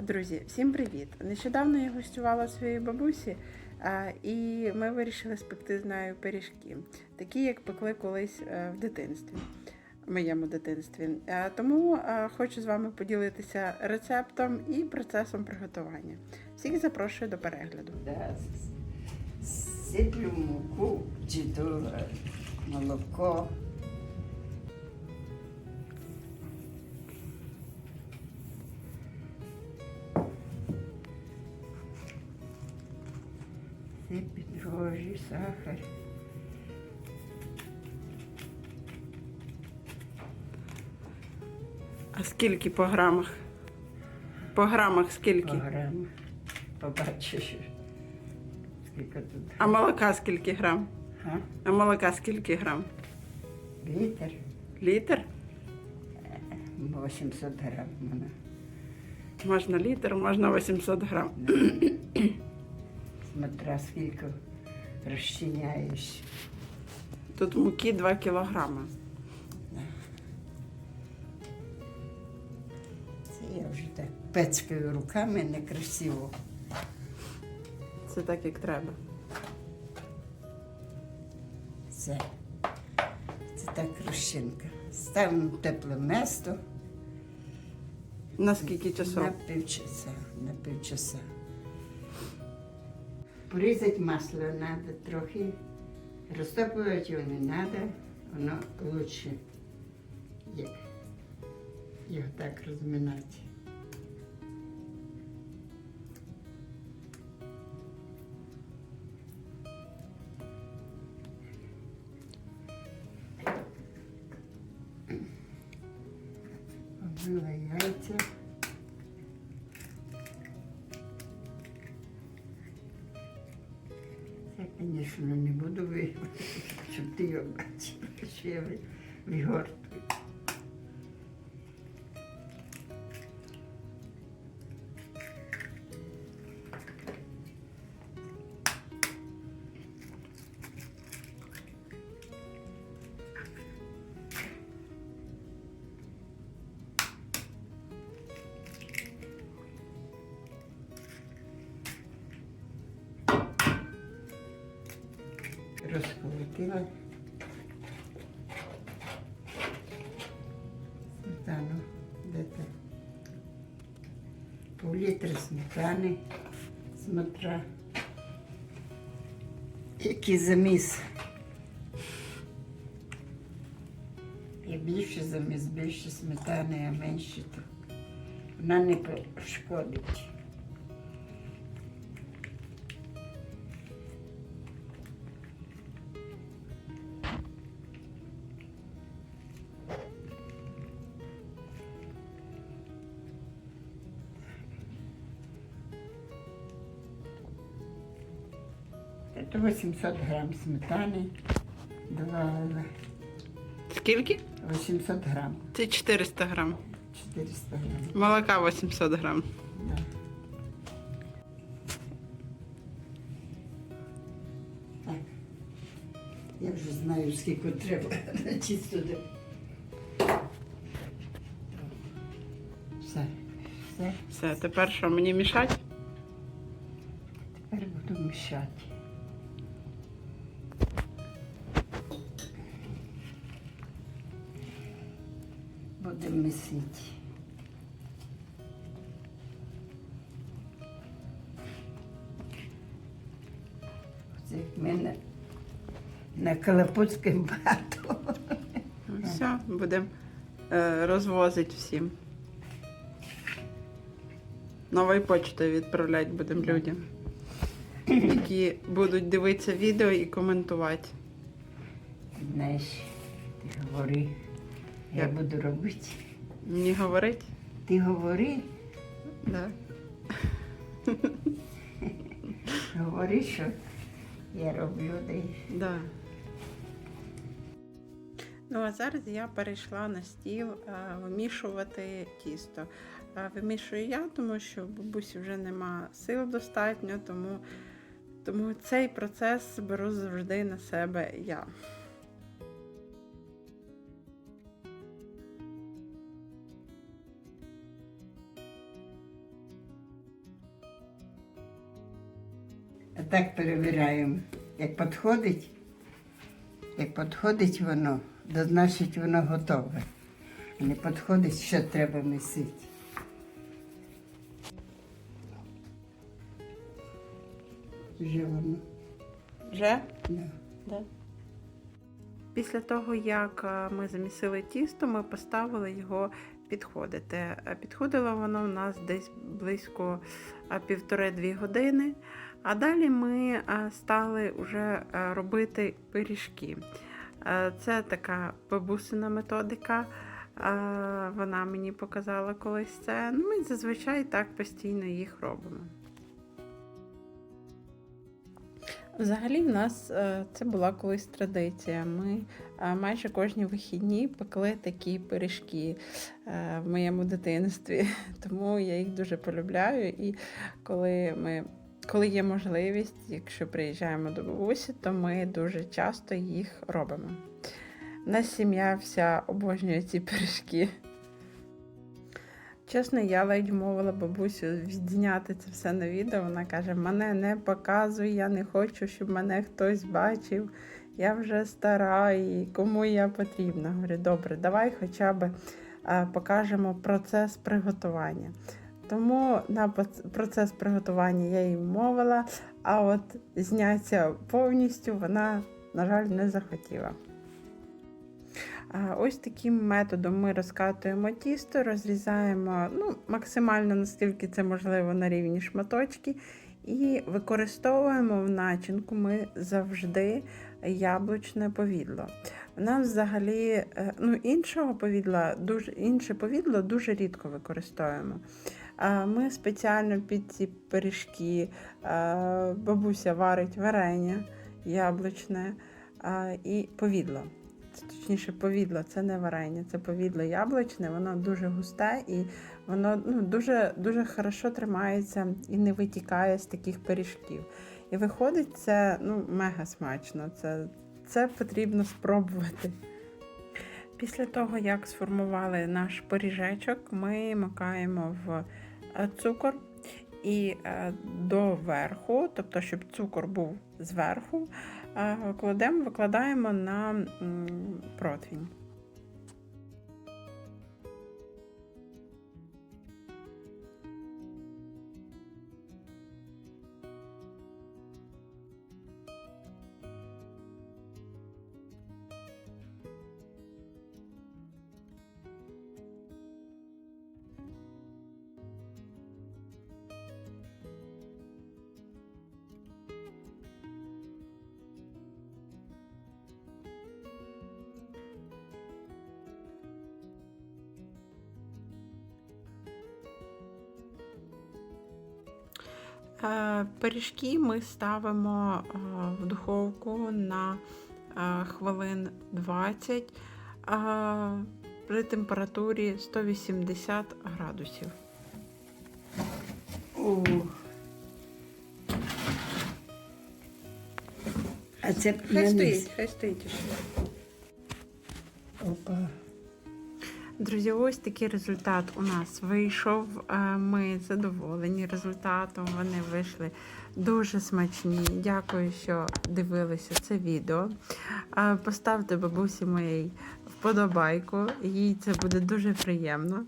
Друзі, всім привіт! Нещодавно я гостювала своїй бабусі, і ми вирішили спекти з нею пиріжки, такі, як пекли колись е, в дитинстві, в моєму дитинстві. Е, Тому е, хочу з вами поділитися рецептом і процесом приготування. Всіх запрошую до перегляду. Сиплю муку е, молоко. Сиплю дрожжі, сахар. А скільки по грамах? По грамах скільки? По грамах. Побачиш, скільки тут. А молока скільки грам? Га? А молока скільки грам? Літр. Літр? 800 грам. Можна літр, можна 800 грам. Смотря скільки розчиняєш. Тут муки 2 кілограми. Це я вже так пецькаю руками некрасиво. Це так, як треба. Це, це так розчинка. Ставимо в тепле місто На скільки часов? на півчаса. На півчаса. Порізати масло треба трохи. Розтоплювати його не треба, воно краще, як його так розминати. Вбила яйця. Звісно, не буду вигортати, щоб ти його бачила, що я ви- Розколотила сметану где-то пол-літра сметани, смотря який заміс. І більше заміс, більше сметани, а менше то вона не пошкодить. 800 грамм сметаны добавила. Скільки? 800 грамм, Це 400 грам. 400 грамм. Молока 800 грам. Да. Так. Я вже знаю, скільки треба на сюди. Все, все. Все, тепер що, мені мішати? Тепер буду мішати. Будемо місити. Це в мене на Калапутському бату. Все, будемо е, розвозити всім. Новою почтою відправляти будемо людям, які будуть дивитися відео і коментувати. Знаєш, ти говори, я буду робити. Мені говорить? Ти говори, Да. говори, що я роблю. й Да. Ну, а зараз я перейшла на стіл а, вимішувати тісто. А, вимішую я, тому що бабусі вже нема сил достатньо, тому, тому цей процес беру завжди на себе я. Отак перевіряємо. Як підходить, як підходить воно, то значить воно готове. А не підходить, ще треба місити. Вже воно. Вже? Да. Да. Після того, як е, ми замісили тісто, ми поставили його підходити. Е, Підходило воно у нас десь близько е, півтори-дві години. А далі ми е, стали вже е, робити пиріжки. Е, Це така бабусина методика. Вона мені показала колись це. Ну, Ми зазвичай так постійно їх робимо. Взагалі, в нас це була колись традиція. Ми майже кожні вихідні пекли такі пиріжки в моєму дитинстві, тому я їх дуже полюбляю. І коли ми. Коли є можливість, якщо приїжджаємо до бабусі, то ми дуже часто їх робимо. У нас сім'я вся обожнює ці пиріжки. Чесно, я ледь мовила бабусю відзняти це все на відео. Вона каже: мене не показуй, я не хочу, щоб мене хтось бачив. Я вже стара і кому я потрібна. Говорю, добре, давай хоча б е, покажемо процес приготування. Тому на процес приготування я їй мовила, а от зняття повністю вона, на жаль, не захотіла. Ось таким методом ми розкатуємо тісто, розрізаємо ну, максимально наскільки це можливо на рівні шматочки. І використовуємо в начинку ми завжди яблучне повідло. У нас взагалі е, ну, іншого повідла, дуже, інше повідло дуже рідко використовуємо. Ми спеціально під ці пиріжки бабуся варить варення яблучне і повідло. Це точніше повідло, це не варення, це повідло яблучне, воно дуже густе і воно ну, дуже, дуже хорошо тримається і не витікає з таких пиріжків. І виходить це ну, мега смачно. Це, це потрібно спробувати. Після того, як сформували наш пиріжечок, ми макаємо в цукор і до доверху, тобто, щоб цукор був зверху, е, кладемо, викладаємо на м, Пиріжки ми ставимо е, в духовку на е, хвилин 20 е, при температурі 180 градусів. О. А це Хай стоїть, хай стоїть. ще. Опа. Друзі, ось такий результат у нас вийшов. Е, Ми задоволені результатом. Вони вийшли дуже смачні. Дякую, що дивилися це відео. Е, Поставте бабусі моїй вподобайку, їй це буде дуже приємно.